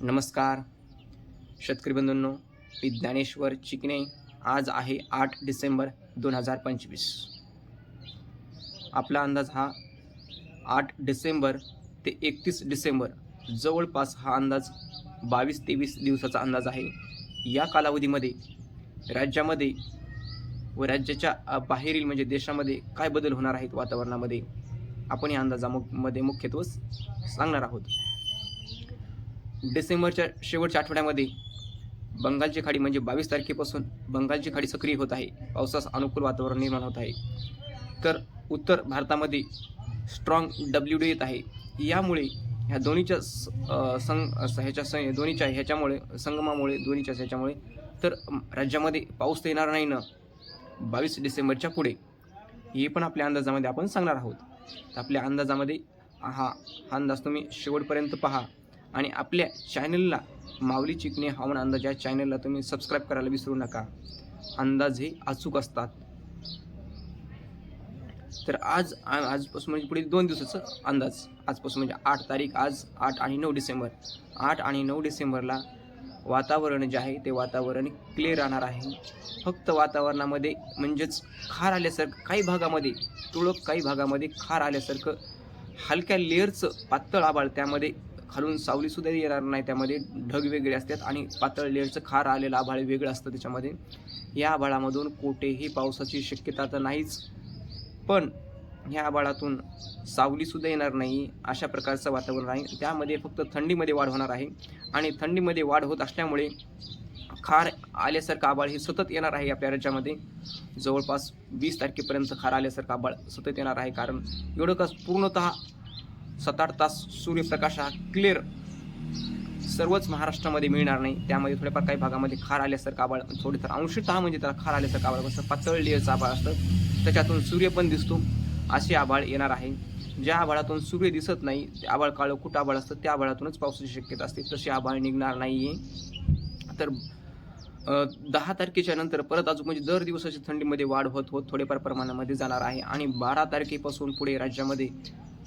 नमस्कार. शेतकरी बंधूंनो मी ज्ञानेश्वर चिकणे आज आहे आठ डिसेंबर दोन हजार पंचवीस. आपला अंदाज हा आठ डिसेंबर ते एकतीस डिसेंबर जवळपास हा अंदाज बावीस तेवीस दिवसाचा अंदाज आहे. या कालावधीमध्ये राज्यामध्ये व राज्याच्या बाहेरील म्हणजे देशामध्ये काय बदल होणार आहेत वातावरणामध्ये आपण या अंदाजामध्ये मुख्यत्व सांगणार आहोत. डिसेंबरच्या शेवटच्या आठवड्यामध्ये बंगालची खाडी म्हणजे बावीस तारखेपासून बंगालची खाडी सक्रिय होत आहे. पावसास अनुकूल वातावरण निर्माण होत आहे. तर उत्तर भारतामध्ये स्ट्रॉंग डब्ल्यू डी येत आहे. यामुळे ह्या दोन्हीच्या स- संग ह्याच्या सं दोन्हीच्या ह्याच्यामुळे संगमामुळे दोन्हीच्या ह्याच्यामुळे तर राज्यामध्ये पाऊस तर येणार नाही ना? बावीस डिसेंबरच्या पुढे. हे पण आपल्या अंदाजामध्ये आपण सांगणार आहोत. तर आपल्या अंदाजामध्ये हा हा अंदाज तुम्ही शेवटपर्यंत पहा. आणि आपल्या चॅनलला माऊली चिकणे हवामान अंदाज या चॅनलला तुम्ही सबस्क्राईब करायला विसरू नका. अंदाज हे अचूक असतात. तर आज आजपासून म्हणजे पुढे दोन दिवसाचं अंदाज. आजपासून म्हणजे आठ तारीख आज आठ आणि नऊ डिसेंबर. आठ आणि नऊ डिसेंबरला वातावरण जे आहे ते वातावरण क्लिअर राहणार आहे. फक्त वातावरणामध्ये म्हणजेच खार आल्यासारखं काही भागामध्ये तुळक काही भागामध्ये खार आल्यासारखं हलक्या लेअरचं पातळ आबाळ त्यामध्ये खालून सावलीसुद्धा येणार नाही त्यामध्ये ढग वेगळे असतात आणि पातळ लेअरचं खार आलेलं आभाळ वेगळं असतं त्याच्यामध्ये. या आभाळामधून कोठेही पावसाची शक्यता तर नाहीच पण ह्या आभाळातून सावलीसुद्धा येणार नाही अशा प्रकारचं वातावरण आहे. त्यामध्ये फक्त थंडीमध्ये वाढ होणार आहे आणि थंडीमध्ये वाढ होत असल्यामुळे खार आल्यासारखं आबाळ हे सतत येणार आहे आपल्या राज्यामध्ये. जवळपास वीस तारखेपर्यंत खार आल्यासारखं आबाळ सतत येणार आहे कारण एवढं का पूर्णतः सात आठ तास सूर्यप्रकाश हा क्लिअर सर्वच महाराष्ट्रामध्ये मिळणार नाही. त्यामध्ये थोड्याफार काही भागामध्ये खार आल्यासारखं आबाळ थोडेफार अंशतः म्हणजे त्याला खार आल्यासारखं आबाळ कसं पातळ लेअरचं आबाळ असतं त्याच्यातून सूर्य पण दिसतो असे आबाळ येणार आहे. ज्या आभाळातून सूर्य दिसत नाही ते आबाळ काळं कुठं आबाळ असतं त्या आबाळातूनच पावसाची शक्यता असते. तसे आबाळ निघणार नाही आहे तर दहा तारखेच्या नंतर परत अजून म्हणजे दर दिवसाची थंडीमध्ये वाढ होत होत थोडेफार प्रमाणामध्ये जाणार आहे. आणि बारा तारखेपासून पुढे राज्यामध्ये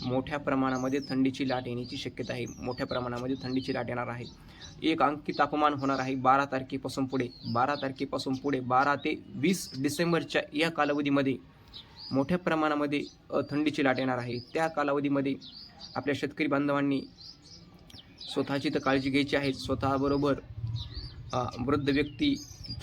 मोठ्या प्रमाणामध्ये थंडीची लाट येण्याची शक्यता आहे. मोठ्या प्रमाणामध्ये थंडीची लाट येणार आहे. एक अंकी तापमान होणार आहे बारा तारखेपासून पुढे. बारा तारखेपासून पुढे बारा ते वीस डिसेंबरच्या या कालावधीमध्ये मोठ्या प्रमाणामध्ये थंडीची लाट येणार आहे. त्या कालावधीमध्ये आपल्या शेतकरी बांधवांनी स्वतःची तर काळजी घ्यायची आहे. स्वतःबरोबर वृद्ध व्यक्ती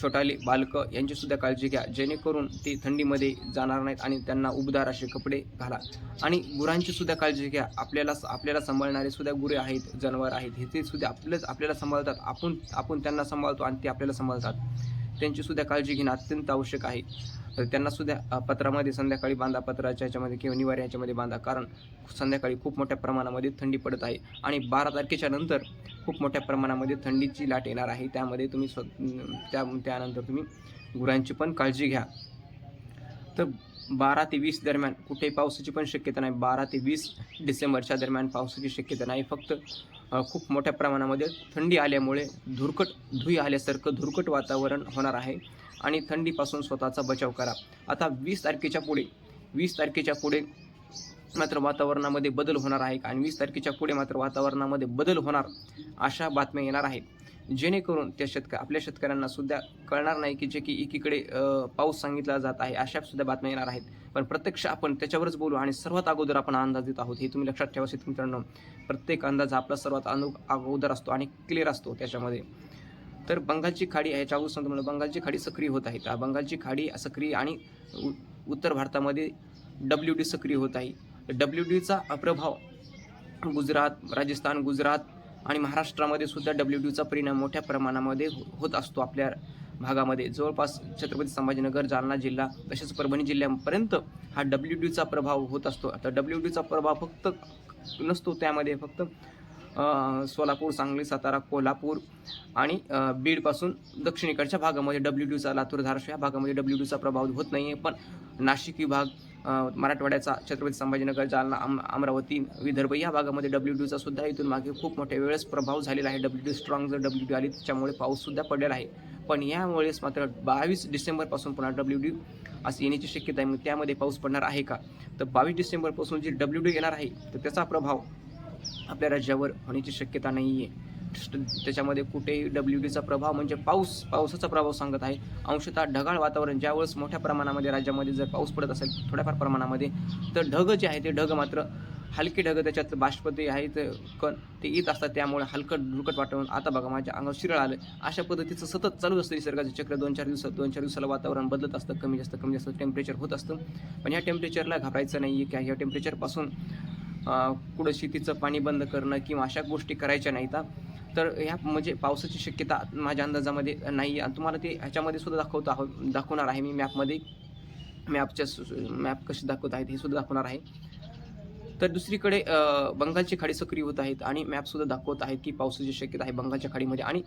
छोटाले बालकं यांचीसुद्धा काळजी घ्या. जेणेकरून ते थंडीमध्ये जाणार नाहीत आणि त्यांना उबदार असे कपडे घाला. आणि गुरांचीसुद्धा काळजी घ्या. आपल्याला आपल्याला सांभाळणारे सुद्धा गुरे आहेत जनावर आहेत. हे ते सुद्धा आपलंच आपल्याला सांभाळतात. आपण आपण त्यांना सांभाळतो आणि ते आपल्याला सांभाळतात. त्यांची सुद्धा काळजी घेणं अत्यंत आवश्यक आहे. तर त्यांना सुद्धा पत्रामध्ये संध्याकाळी बांधा पत्राच्या ह्याच्यामध्ये किंवा निवाऱ्या ह्याच्यामध्ये बांधा. कारण संध्याकाळी खूप मोठ्या प्रमाणामध्ये थंडी पडत आहे. आणि बारा तारखेच्या नंतर खूप मोठ्या प्रमाणामध्ये थंडीची लाट येणार आहे. त्यामध्ये तुम्ही स्व त्या त्यानंतर तुम्ही गुरांची पण काळजी घ्या. तर बारा ते वीस दरम्यान कुठे पावसाची पण शक्यता नाही. बारा ते वीस डिसेंबरच्या दरम्यान पावसाची शक्यता नाही. फक्त खूप मोठ्या प्रमाणामध्ये थंडी आल्यामुळे धुरकट धुई आल्यासारखं धुरकट वातावरण होणार आहे आणि थंडीपासून स्वतःचा बचाव करा. आता वीस तारखेच्या पुढे वीस तारखेच्या पुढे मात्र वातावरणामध्ये बदल होणार आहे आणि वीस तारखेच्या पुढे मात्र वातावरणामध्ये बदल होणार अशा बातम्या येणार आहेत. जेणेकरून त्या शेतक आपल्या शेतकऱ्यांना सुद्धा कळणार नाही की जे की एकीकडे पाऊस सांगितला जात आहे अशा सुद्धा बातम्या येणार आहेत. पण प्रत्यक्ष आपण त्याच्यावरच बोलू आणि सर्वात अगोदर आपण अंदाज देत आहोत हे तुम्ही लक्षात ठेवा शेतकरी मित्रांनो. प्रत्येक अंदाज हा आपला सर्वात अनु अगोदर असतो आणि क्लिअर असतो त्याच्यामध्ये. तर बंगालची खाडी ह्याच्या अगोदर सांगतो मला बंगालची खाडी सक्रिय होत आहे. तर बंगालची खाडी सक्रिय आणि उ- उत्तर भारतामध्ये डब्ल्यू डी सक्रिय होत आहे. डब्ल्यू डीचा प्रभाव गुजरात राजस्थान गुजरात आणि महाराष्ट्रामध्ये सुद्धा डब्ल्यू डीचा परिणाम मोठ्या प्रमाणामध्ये हो- होत असतो आपल्या भागामध्ये. जवळपास छत्रपती संभाजीनगर जालना जिल्हा तसेच परभणी जिल्ह्यापर्यंत हा डब्ल्यू डीचा प्रभाव होत असतो. आता डब्ल्यू डीचा प्रभाव फक्त नसतो त्यामध्ये फक्त सोलापूर सांगली सातारा कोल्हापूर आणि बीडपासून दक्षिणेकडच्या भागामध्ये डब्ल्यू डीचा लातूर धाराशिव या भागामध्ये डब्ल्यू डीचा प्रभाव होत नाही आहे पण नाशिक विभाग मराठवाड्याचा छत्रपती संभाजीनगर जालना अम अमरावती विदर्भ या भागामध्ये डब्ल्यू डीचा सुद्धा इथून मागे खूप मोठ्या वेळेस प्रभाव झालेला आहे. डब्ल्यू डी स्ट्रॉंग जर डब्ल्यू डी आली त्याच्यामुळे पाऊससुद्धा पडलेला आहे. पण यामुळेच मात्र बावीस डिसेंबरपासून पुन्हा डब्ल्यू डी असं येण्याची शक्यता आहे. मग त्यामध्ये पाऊस पडणार आहे का? तर बावीस डिसेंबरपासून जी डब्ल्यू डी येणार आहे तर त्याचा प्रभाव आपल्या राज्यावर होण्याची शक्यता नाही आहे त्याच्यामध्ये कुठेही डब्ल्यू डीचा प्रभाव म्हणजे पाऊस पावसाचा प्रभाव सांगत आहे. अंशतः ढगाळ वातावरण ज्यावेळेस मोठ्या प्रमाणामध्ये राज्यामध्ये जर पाऊस पडत असेल थोड्याफार प्रमाणामध्ये तर ढग जे आहे ते ढग मात्र हलके ढग त्याच्यात बाष्पते आहेत कण ते येत असतात त्यामुळे हलकट धुळकट वातावरण. आता बघा माझ्या अंगावर शिरळ आलं अशा पद्धतीचं सतत चालू असतं निसर्गाचं चक्र. दोन चार दिवसात दोन चार दिवसाला वातावरण बदलत असतं कमी जास्त कमी जास्त टेम्परेचर होत असतं. पण ह्या टेम्परेचरला घाबरायचं नाही आहे की ह्या टेम्परेचरपासून कुठं शेतीचं पाणी बंद करणं किंवा अशा गोष्टी करायच्या नाहीत तर तर ह्या म्हणजे पावसाची शक्यता माझ्या अंदाजामध्ये नाही आणि तुम्हाला ते ह्याच्यामध्ये सुद्धा दाखवतो आहो दाखवणार आहे मी मॅपमध्ये. मॅपच्या मॅप कसे दाखवत आहेत हे सुद्धा दाखवणार आहे. तर दुसरीकडे बंगालची खाडी सक्रिय होत आहेत आणि मॅपसुद्धा दाखवत आहेत की पावसाची शक्यता आहे बंगालच्या खाडीमध्ये. आणि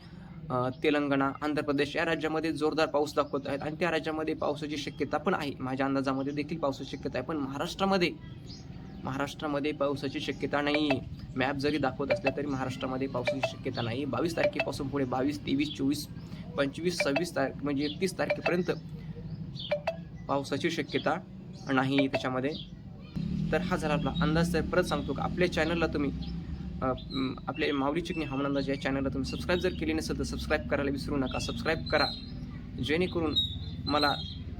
तेलंगणा आंध्र प्रदेश या राज्यामध्ये जोरदार पाऊस दाखवत आहेत. आणि त्या राज्यामध्ये पावसाची शक्यता पण आहे. माझ्या अंदाजामध्ये देखील पावसाची शक्यता आहे. पण महाराष्ट्रामध्ये महाराष्ट्रामध्ये पावसाची शक्यता नाही आहे. मॅप जरी दाखवत असले तरी महाराष्ट्रामध्ये पावसाची शक्यता नाही. बावीस तारखेपासून पुढे बावीस तेवीस चोवीस पंचवीस सव्वीस तारखे म्हणजे एकतीस तारखेपर्यंत पावसाची शक्यता नाही त्याच्यामध्ये. तर हा झाला आपला अंदाज. तर परत सांगतो का आपल्या चॅनलला तुम्ही आपले माऊली चिकणी हवामान अंदाज या चॅनलला तुम्ही सबस्क्राईब जर केली नसेल तर सबस्क्राईब करायला विसरू नका. सबस्क्राईब करा. जेणेकरून मला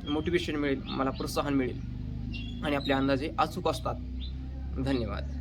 मोटिवेशन मिळेल मला प्रोत्साहन मिळेल. आणि आपले अंदाजे अचूक असतात. धन्यवाद.